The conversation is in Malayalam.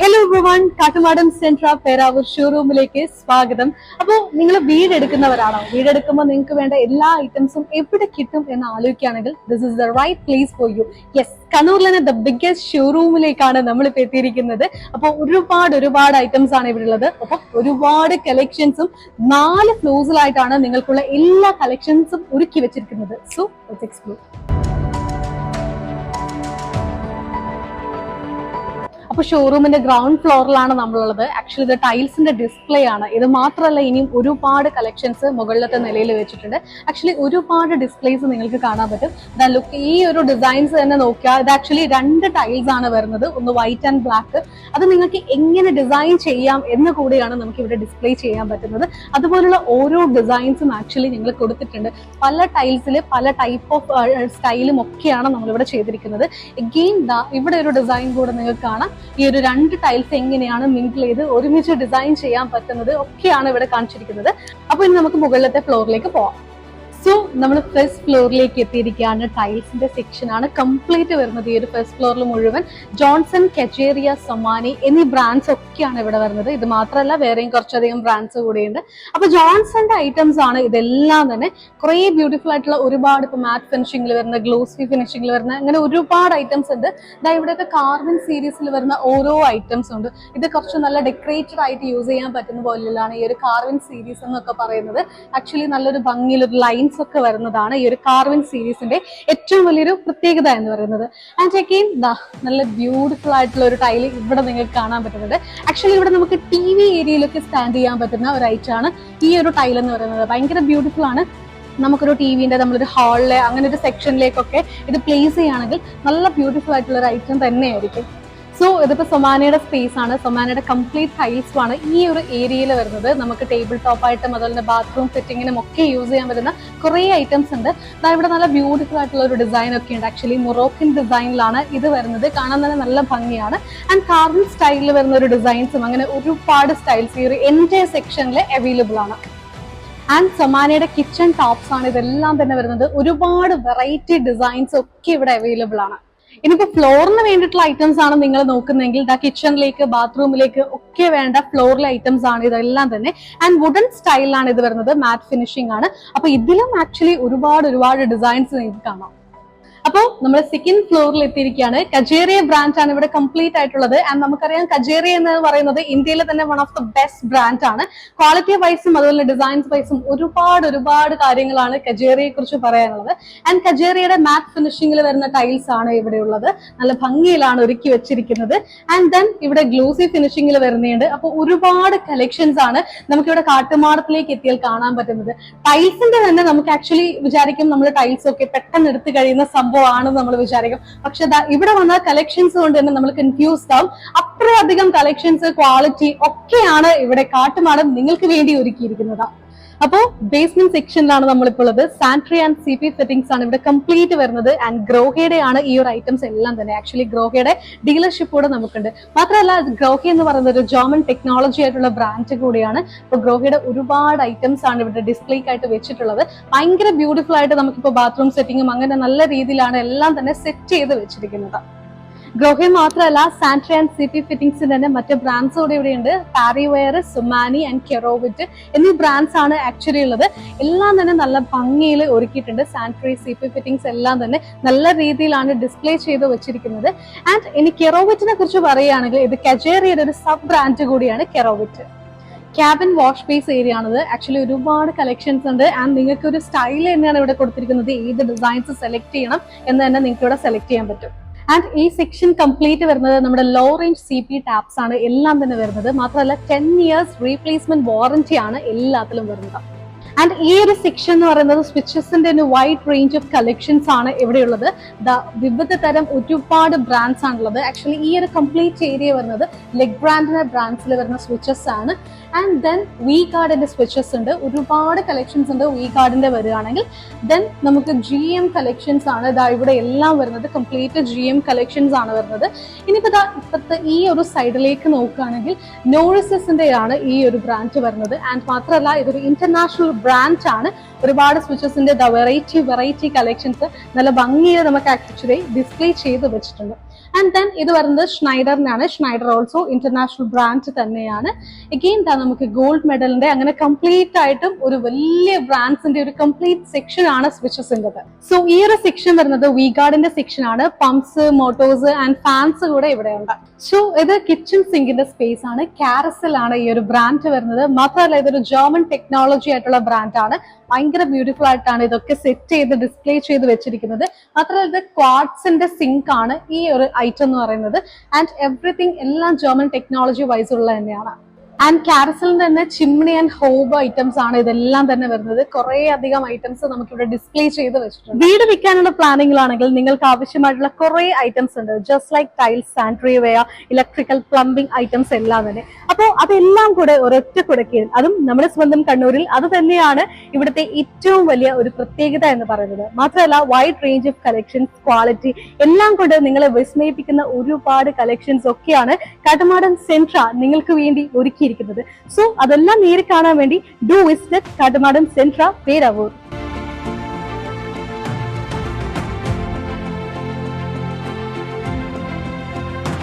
ഹലോ എവ്രിവൺ കാട്ടുമാടം സെൻട്ര പേരാവൂർ ഷോറൂമിലേക്ക് സ്വാഗതം. അപ്പോൾ നിങ്ങൾ വീടെടുക്കുന്നവരാണോ? വീടെടുക്കുമ്പോൾ നിങ്ങൾക്ക് വേണ്ട എല്ലാ ഐറ്റംസും എവിടെ കിട്ടും എന്ന് ആലോചിക്കുകയാണെങ്കിൽ this is the right place for you yes കണ്ണൂരിൽ തന്നെ ദ ബിഗ്ഗസ്റ്റ് ഷോറൂമിലേക്കാണ് നമ്മൾ ഇപ്പോൾ എത്തിയിരിക്കുന്നത്. അപ്പോൾ ഒരുപാട് ഒരുപാട് ഐറ്റംസ് ആണ് ഇവിടെ ഉള്ളത്. അപ്പോൾ ഒരുപാട് കളക്ഷൻസും നാല് ഫ്ലോസിലായിട്ടാണ് നിങ്ങൾക്കുള്ള എല്ലാ കളക്ഷൻസും ഒരുക്കി വെച്ചിരിക്കുന്നത്. സോ ലെറ്റ്സ് എക്സ്പ്ലോർ അപ്പൊ ഷോറൂമിന്റെ ഗ്രൗണ്ട് ഫ്ലോറിലാണ് നമ്മളുള്ളത്. ആക്ച്വലി ഇത് ടൈൽസിന്റെ ഡിസ്പ്ലേ ആണ് ഇത് മാത്രമല്ല ഇനിയും ഒരുപാട് കളക്ഷൻസ് മുകളിലത്തെ നിലയിൽ വെച്ചിട്ടുണ്ട്. ആക്ച്വലി ഒരുപാട് ഡിസ്പ്ലേസ് നിങ്ങൾക്ക് കാണാൻ പറ്റും. ലുക്ക് ഈ ഒരു ഡിസൈൻസ് തന്നെ നോക്കിയാൽ ഇത് ആക്ച്വലി രണ്ട് ടൈൽസ് ആണ് വരുന്നത്. ഒന്ന് വൈറ്റ് ആൻഡ് ബ്ലാക്ക് അത് നിങ്ങൾക്ക് എങ്ങനെ ഡിസൈൻ ചെയ്യാം എന്ന് കൂടിയാണ് നമുക്ക് ഇവിടെ ഡിസ്പ്ലേ ചെയ്യാൻ പറ്റുന്നത്. അതുപോലുള്ള ഓരോ ഡിസൈൻസും ആക്ച്വലി നിങ്ങൾ കൊടുത്തിട്ടുണ്ട്. പല ടൈൽസിൽ പല ടൈപ്പ് ഓഫ് സ്റ്റൈലും ഒക്കെയാണ് നമ്മളിവിടെ ചെയ്തിരിക്കുന്നത്. എഗെയിൻ ഇവിടെ ഒരു ഡിസൈൻ കൂടെ നിങ്ങൾക്ക് കാണാം. ഈ ഒരു രണ്ട് ടൈൽസ് എങ്ങനെയാണ് മിങ്കിൾ ചെയ്ത് ഒരുമിച്ച് ഡിസൈൻ ചെയ്യാൻ പറ്റുന്നത് ഒക്കെയാണ് ഇവിടെ കാണിച്ചിരിക്കുന്നത്. അപ്പൊ ഇനി നമുക്ക് മുകളിലത്തെ ഫ്ലോറിലേക്ക് പോവാം. സോ നമ്മൾ ഫസ്റ്റ് ഫ്ലോറിലേക്ക് എത്തിയിരിക്കുകയാണ്. ടൈൽസിന്റെ സെക്ഷനാണ് കംപ്ലീറ്റ് വരുന്നത് ഈ ഒരു ഫസ്റ്റ് ഫ്ലോറിൽ മുഴുവൻ. ജോൺസൺ കെച്ചേറിയ സൊമാനി എന്നീ ബ്രാൻഡ്സ് ഒക്കെയാണ് ഇവിടെ വരുന്നത്. ഇത് മാത്രമല്ല വേറെയും കുറച്ചധികം ബ്രാൻഡ്സ് കൂടിയുണ്ട്. അപ്പൊ ജോൺസന്റെ ഐറ്റംസ് ആണ് ഇതെല്ലാം തന്നെ. കുറേ ബ്യൂട്ടിഫുൾ ആയിട്ടുള്ള ഒരുപാട് ഇപ്പൊ മാറ്റ് ഫിനിഷിംഗിൽ വരുന്ന ഗ്ലോസി ഫിനിഷിംഗിൽ വരുന്ന അങ്ങനെ ഒരുപാട് ഐറ്റംസ് ഉണ്ട്. ദാ ഇവിടെയൊക്കെ കാർബൺ സീരീസിൽ വരുന്ന ഓരോ ഐറ്റംസ് ഉണ്ട്. ഇത് കുറച്ച് നല്ല ഡെക്കറേറ്റഡ് ആയിട്ട് യൂസ് ചെയ്യാൻ പറ്റുന്ന പോലെയുള്ളതാണ് ഈ ഒരു കാർബൺ സീരീസ് എന്നൊക്കെ പറയുന്നത്. ആക്ച്വലി നല്ലൊരു ഭംഗിയിൽ ഒരു ലൈൻസ് ഒക്കെ വരുന്നതാണ് ഈ ഒരു കാർവിൻ സീരീസിന്റെ ഏറ്റവും വലിയൊരു പ്രത്യേകത എന്ന് പറയുന്നത്. ആൻഡ് അഗെയിൻ നല്ല ബ്യൂട്ടിഫുൾ ആയിട്ടുള്ള ഒരു ടൈൽ ഇവിടെ നിങ്ങൾക്ക് കാണാൻ പറ്റുന്നത് ആക്ച്വലി ഇവിടെ നമുക്ക് ടി വി ഏരിയയിലൊക്കെ സ്റ്റാൻഡ് ചെയ്യാൻ പറ്റുന്ന ഒരു ഐറ്റം ആണ് ഈ ഒരു ടൈൽ എന്ന് പറയുന്നത്. ഭയങ്കര ബ്യൂട്ടിഫുൾ ആണ്. നമുക്കൊരു ടി വിന്റെ നമ്മളൊരു ഹാളിലെ അങ്ങനെ ഒരു സെക്ഷനിലേക്കൊക്കെ ഇത് പ്ലേസ് ചെയ്യുകയാണെങ്കിൽ നല്ല ബ്യൂട്ടിഫുൾ ആയിട്ടുള്ള ഒരു ഐറ്റം തന്നെയായിരിക്കും. സോ ഇതിപ്പോ സൊമാനയുടെ സ്പേസ് ആണ്. സൊമാനയുടെ കംപ്ലീറ്റ് ടൈൽസും ആണ് ഈ ഒരു ഏരിയയിൽ വരുന്നത്. നമുക്ക് ടേബിൾ ടോപ്പ് ആയിട്ടും അതുപോലെ തന്നെ ബാത്റൂം ഫിറ്റിങ്ങിനും ഒക്കെ യൂസ് ചെയ്യാൻ പറ്റുന്ന കുറേ ഐറ്റംസ് ഉണ്ട്. ഇവിടെ നല്ല ബ്യൂട്ടിഫുൾ ആയിട്ടുള്ള ഒരു ഡിസൈൻ ഒക്കെ ഉണ്ട്. ആക്ച്വലി മൊറോക്കൻ ഡിസൈനിലാണ് ഇത് വരുന്നത്. കാണാൻ തന്നെ നല്ല ഭംഗിയാണ്. ആൻഡ് കാർബൺ സ്റ്റൈലിൽ വരുന്ന ഒരു ഡിസൈൻസും അങ്ങനെ ഒരുപാട് സ്റ്റൈൽസ് ഈ ഒരു എന്റെ സെക്ഷനിൽ അവൈലബിൾ ആണ്. ആൻഡ് സൊമാനയുടെ കിച്ചൺ ടോപ്സ് ആണ് ഇതെല്ലാം തന്നെ വരുന്നത്. ഒരുപാട് വെറൈറ്റി ഡിസൈൻസ് ഒക്കെ ഇവിടെ അവൈലബിൾ ആണ്. ഇനിയിപ്പോ ഫ്ലോറിന് വേണ്ടിയിട്ടുള്ള ഐറ്റംസ് ആണ് നിങ്ങൾ നോക്കുന്നതെങ്കിൽ ദാ കിച്ചണിലേക്ക് ബാത്റൂമിലേക്ക് ഒക്കെ വേണ്ട ഫ്ലോറിലെ ഐറ്റംസ് ആണ് ഇതെല്ലാം തന്നെ. ആൻഡ് വുഡൻ സ്റ്റൈലാണ് ഇത് വരുന്നത്. മാറ്റ് ഫിനിഷിംഗ് ആണ്. അപ്പൊ ഇതിലും ആക്ച്വലി ഒരുപാട് ഒരുപാട് ഡിസൈൻസ് നിങ്ങൾക്ക് കാണാം. അപ്പോൾ നമ്മൾ സെക്കൻഡ് ഫ്ലോറിൽ എത്തിയിരിക്കുകയാണ്. കജേറിയ ബ്രാൻഡ് ആണ് ഇവിടെ കംപ്ലീറ്റ് ആയിട്ടുള്ളത്. ആൻഡ് നമുക്കറിയാം കജേറിയ എന്ന് പറയുന്നത് ഇന്ത്യയിലെ തന്നെ one of the best brand ആണ്. ക്വാളിറ്റി വൈസും അതുപോലെ ഡിസൈൻസ് വൈസും ഒരുപാട് ഒരുപാട് കാര്യങ്ങളാണ് കജേറിയെ കുറിച്ച് പറയാനുള്ളത്. ആൻഡ് കജേറിയയുടെ മാറ്റ് ഫിനിഷിംഗിൽ വരുന്ന ടൈൽസ് ആണ് ഇവിടെ ഉള്ളത്. നല്ല ഭംഗിയിലാണ് ഒരുക്കി വെച്ചിരിക്കുന്നത്. ആൻഡ് ദെൻ ഇവിടെ ഗ്ലൂസി ഫിനിഷിംഗിൽ വരുന്നുണ്ട്. അപ്പോൾ ഒരുപാട് കളക്ഷൻസ് ആണ് നമുക്കിവിടെ കാട്ടുമാടത്തിലേക്ക് എത്തിയാൽ കാണാൻ പറ്റുന്നത്. ടൈൽസിന്റെ തന്നെ നമുക്ക് ആക്ച്വലി വിചാരിക്കും നമ്മൾ ടൈൽസ് ഒക്കെ പെട്ടെന്ന് എടുത്തു കഴിയുന്ന സംഭവമാണെന്ന് നമ്മൾ വിചാരിക്കും. പക്ഷെ ഇവിടെ വന്ന കളക്ഷൻസ് കൊണ്ട് തന്നെ നമ്മൾ കൺഫ്യൂസ്ഡ് ആവും. അത്രയധികം കളക്ഷൻസ് ക്വാളിറ്റി ഒക്കെയാണ് ഇവിടെ കാട്ടുമാടം നിങ്ങൾക്ക് വേണ്ടി ഒരുക്കിയിരിക്കുന്നത്. അപ്പോ ബേസ്മെന്റ് സെക്ഷനിലാണ് നമ്മളിപ്പോൾ ഉള്ളത് sanitary and C P fittings ആണ് ഇവിടെ കംപ്ലീറ്റ് വരുന്നത്. ആൻഡ് ഗ്രോഹയുടെ ആണ് ഈ ഒരു ഐറ്റംസ് എല്ലാം തന്നെ. ആക്ച്വലി ഗ്രോഹയുടെ ഡീലർഷിപ്പ് കൂടെ നമുക്കുണ്ട്. മാത്രമല്ല ഗ്രോഹ എന്ന് പറയുന്ന ഒരു ജോമൻ ടെക്നോളജി ആയിട്ടുള്ള ബ്രാൻഡ് കൂടിയാണ്. ഇപ്പൊ ഗ്രോഹയുടെ ഒരുപാട് ഐറ്റംസ് ആണ് ഇവിടെ ഡിസ്പ്ലേക്ക് ആയിട്ട് വെച്ചിട്ടുള്ളത്. ഭയങ്കര ബ്യൂട്ടിഫുൾ ആയിട്ട് നമുക്കിപ്പോൾ ബാത്റൂം സെറ്റിങ്ങും അങ്ങനെ നല്ല രീതിയിലാണ് എല്ലാം തന്നെ സെറ്റ് ചെയ്ത് വെച്ചിരിക്കുന്നത്. ഗ്രോഹെ മാത്രമല്ല സാൻട്രി ആൻഡ് സിറ്റി ഫിറ്റിംഗ്സിന്റെ തന്നെ മറ്റ് ബ്രാൻഡ്സ് കൂടെ ഇവിടെയുണ്ട്. പാരിവെയർ സുമാനി ആൻഡ് കെറോവിറ്റ് എന്നീ ബ്രാൻഡ്സ് ആണ് ആക്ച്വലി ഉള്ളത്. എല്ലാം തന്നെ നല്ല ഭംഗിയിൽ ഒരുക്കിയിട്ടുണ്ട്. സാൻട്രി സി പി ഫിറ്റിംഗ്സ് എല്ലാം തന്നെ നല്ല രീതിയിലാണ് ഡിസ്പ്ലേ ചെയ്ത് വെച്ചിരിക്കുന്നത്. ആൻഡ് ഇനി കെറോവിറ്റിനെ കുറിച്ച് പറയുകയാണെങ്കിൽ ഇത് കജേറിയുടെ ഒരു സബ് ബ്രാൻഡ് കൂടിയാണ് Kerovit cabin wash base area ആണത്. ആക്ച്വലി ഒരുപാട് കളക്ഷൻസ് ഉണ്ട്. ആൻഡ് നിങ്ങൾക്ക് ഒരു സ്റ്റൈൽ തന്നെയാണ് ഇവിടെ കൊടുത്തിരിക്കുന്നത്. ഏത് ഡിസൈൻസ് സെലക്ട് ചെയ്യണം എന്ന് തന്നെ നിങ്ങൾക്ക് ഇവിടെ സെലക്ട് ചെയ്യാൻ പറ്റും. ആൻഡ് ഈ സെക്ഷൻ കംപ്ലീറ്റ് വരുന്നത് നമ്മുടെ low range C P taps ആണ്. എല്ലാം തന്നെ വരുന്നത്. മാത്രമല്ല ടെൻ ഇയേഴ്സ് റീപ്ലേസ്മെന്റ് വാറന്റി ആണ് എല്ലാത്തിലും വരുന്നത്. ആൻഡ് ഈ ഒരു സെക്ഷൻ എന്ന് പറയുന്നത് സ്വിച്ചസിന്റെ ഒരു വൈഡ് റേഞ്ച് ഓഫ് കളക്ഷൻസ് ആണ് ഇവിടെയുള്ളത്. ദ വിവിധ തരം ഒരുപാട് ബ്രാൻഡ്സ് ആണുള്ളത്. ആക്ച്വലി ഈ ഒരു കംപ്ലീറ്റ് ഏരിയ വരുന്നത് ലെഗ് ബ്രാൻഡിന്റെ ബ്രാൻഡ്സിൽ വരുന്ന സ്വിച്ചസ് ആണ്. ആൻഡ് ദെൻ വി ഗാർഡിന്റെ സ്വിച്ചസ് ഉണ്ട്. ഒരുപാട് കളക്ഷൻസ് ഉണ്ട് വി ഗാർഡിന്റെ വരികയാണെങ്കിൽ ദെൻ നമുക്ക് ജി എം കളക്ഷൻസ് ആണ്. ഇതാ ഇവിടെ എല്ലാം വരുന്നത്. കംപ്ലീറ്റ് ജി എം കളക്ഷൻസ് ആണ് വരുന്നത്. ഇനിയിപ്പോ ഇതാ ഇപ്പോഴത്തെ ഈ ഒരു സൈഡിലേക്ക് നോക്കുകയാണെങ്കിൽ നോറിസസിന്റെ ആണ് ഈ ഒരു ബ്രാൻഡ് വരുന്നത്. ആൻഡ് മാത്രമല്ല ഇതൊരു ഇന്റർനാഷണൽ ബ്രാൻഡ് ആണ്. ഒരുപാട് സ്വിച്ചസിന്റെ വെറൈറ്റി വെറൈറ്റി കളക്ഷൻസ് നല്ല ഭംഗിയിൽ നമുക്ക് ആക്ച്വലി ഡിസ്പ്ലേ ചെയ്ത് വെച്ചിട്ടുണ്ട്. ആൻഡ് ദെൻ ഇത് വരുന്നത് ഷ്നൈഡറിനാണ് ഷ്നൈഡർ ഓൾസോ ഇന്റർനാഷണൽ ബ്രാൻഡ് തന്നെയാണ്. എഗെയിൻ ദാ നമുക്ക് ഗോൾഡ് മെഡലിന്റെ അങ്ങനെ കംപ്ലീറ്റ് ആയിട്ടും ഒരു വലിയ ബ്രാൻഡ്സിന്റെ ഒരു കംപ്ലീറ്റ് സെക്ഷൻ ആണ് സ്വിച്ചസിന്റെ സോ ഈ ഒരു സെക്ഷൻ വരുന്നത് വിഗാർഡിന്റെ സെക്ഷൻ ആണ്. പമ്പ്സ് മോട്ടോഴ്സ് ആൻഡ് ഫാൻസ് കൂടെ ഇവിടെ ഉണ്ട് സോ ഇത് കിച്ചൺ സിങ്കിന്റെ സ്പേസ് ആണ്. കാരസൽ ആണ് ഈ ഒരു ബ്രാൻഡ് വരുന്നത്. മാത്രമല്ല ഇതൊരു ജർമ്മൻ ടെക്നോളജി ആയിട്ടുള്ള ബ്രാൻഡ് ആണ്. ഭയങ്കര ബ്യൂട്ടിഫുൾ ആയിട്ടാണ് ഇതൊക്കെ സെറ്റ് ചെയ്ത് ഡിസ്പ്ലേ ചെയ്ത് വെച്ചിരിക്കുന്നത്. മാത്രമല്ല ഇത് ക്വാഡ്സിന്റെ സിങ്ക് ആണ് ഈ ഒരു ഐറ്റം എന്ന് പറയുന്നത്. ആൻഡ് എവറിത്തിങ് എല്ലാം ജർമ്മൻ ടെക്നോളജി വൈസ് ഉള്ള തന്നെയാണ്. ആൻഡ് കാരസലിന്റെ തന്നെ ചിമ്മിണി ആൻഡ് ഹോബ് ഐറ്റംസ് ആണ് ഇതെല്ലാം തന്നെ വരുന്നത്. കുറെ അധികം ഐറ്റംസ് നമുക്ക് ഇവിടെ ഡിസ്പ്ലേ ചെയ്ത് വെച്ചിട്ടുണ്ട്. വീട് വിൽക്കാനുള്ള പ്ലാനിങ്ങിലാണെങ്കിൽ നിങ്ങൾക്ക് ആവശ്യമായിട്ടുള്ള കുറെ ഐറ്റംസ് ഉണ്ട്. Just like tiles sanitary ware electrical plumbing items എല്ലാം തന്നെ. അപ്പോൾ അതെല്ലാം കൂടെ ഒരൊറ്റ കുടക്കീഴിൽ അതും നമ്മുടെ സ്വന്തം കണ്ണൂരിൽ അത് തന്നെയാണ് ഇവിടുത്തെ ഏറ്റവും വലിയ ഒരു പ്രത്യേകത എന്ന് പറയുന്നത്. മാത്രമല്ല wide range of collections quality എല്ലാം കൊണ്ട് നിങ്ങളെ വിസ്മയിപ്പിക്കുന്ന ഒരുപാട് കളക്ഷൻസ് ഒക്കെയാണ് കാട്ടമാടൻ സെൻട്ര നിങ്ങൾക്ക് വേണ്ടി ഒരുക്കിയിരിക്കുന്നത്. സോ അതെല്ലാം നേരി കാണാൻ വേണ്ടി ഡു വിസിറ്റ് കാട്ടമാടൻ സെൻട്ര പേരവൂർ.